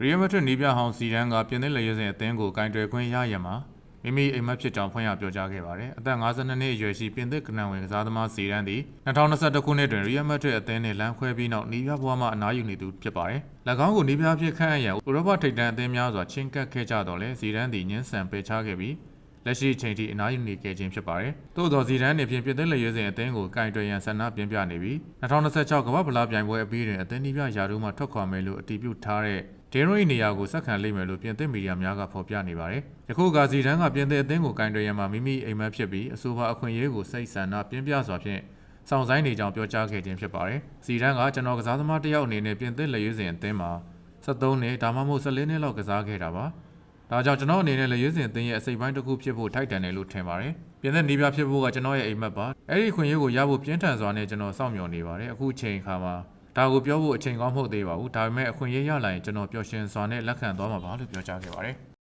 ရီယယ်မက်ဒရစ်နီးပြဟောင်းစီဒန်ကပြင်သစ်လက်ရွေးစင်အသင်းကိုကင်တွယ်ခွင့်ရရမှာမိမိအိမ်မက်ဖြစ်ကြောင်းဖွင့်ရပြောကြားခဲ့ပါတယ်။အသက်52နှစ်အရွယ်ရှိပြင်သစ်ကနန်ဝင်ကစားသမားစီဒန်သည်2021ခုနှစ်တွင်ရီယယ်မက်ဒရစ်အသင်းနှင့်လမ်းခွဲပြီးနောက်နီးပြဘဝမှအနားယူနေသူဖြစ်ပါတယ်။၎င်းကိုနီးပြဖြစ်ခန့်အပ်ရန်ဥရောပထိပ်တန်းအသင်းများစွာချင်းကပ်ခဲ့ကြတော့လဲစီဒန်သည်ညှင်းဆန်ပယ်ချခဲ့ပြီး လက်ရှိအချိန်ထိအနားယူနေခဲ့ခြင်းဖြစ်ပါတယ်။သို့သောဇီဒန်နှင့်ပြင်ပြင်သစ်လက်ရွေးစင်အသင်းကိုကင်တွယ်ရန်ဆန္ဒပြင်းပြနေပြီး2026ကမ္ဘာ့ဖလားပြိုင်ပွဲအပြီးတွင်အသင်းနီးပြယာတို့မှထွက်ခွာမယ်လို့အတည်ပြုထားတဲ့ဒင်းရို၏နေရာကိုဆက်ခံလိမ့်မယ်လို့ပြင်သစ်မီဒီယာများကဖော်ပြနေပါတယ်။ယခုကဇီဒန်ကပြင်သစ်အသင်းကိုကင်တွယ်ရန်မှာမိမိအိမ်မက်ဖြစ်ပြီးအဆိုပါအခွင့်အရေးကိုစိတ်ဆန္ဒပြင်းပြစွာဖြင့်စောင့်ဆိုင်နေကြောင်းပြောကြားခဲ့ခြင်းဖြစ်ပါတယ်။ဇီဒန်ကကျွန်တော်ကစားသမားတစ်ယောက်အနေနဲ့ပြင်သစ်လက်ရွေးစင်အသင်းမှာ73နှစ်ဒါမှမဟုတ်14နှစ်လောက်ကစားခဲ့တာပါ။ ဒါကြောင့်ကျွန်တော်အနေနဲ့လည်းရွေးစင်အသင်းရဲ့အစိပ်ပိုင်းတစ်ခုဖြစ်ဖို့ထိုက်တန်တယ်လို့ထင်ပါတယ်။ပြင်သက်နီးပြဖြစ်ဖို့ကကျွန်တော်ရဲ့အိမ်မက်ပါ။အဲ့ဒီခွင့်ရေးကိုရဖို့ပြင်းထန်စွာနဲ့ကျွန်တော်စောင့်မျှော်နေပါတယ်။အခုချိန်ခါမှာဒါကိုပြောဖို့အချိန်ကောင်းမဟုတ်သေးပါဘူး။ဒါပေမဲ့အခွင့်အရေးရလာရင်ကျွန်တော်ပျော်ရွှင်စွာနဲ့လက်ခံသွားမှာပါလို့ပြောကြားခဲ့ပါတယ်။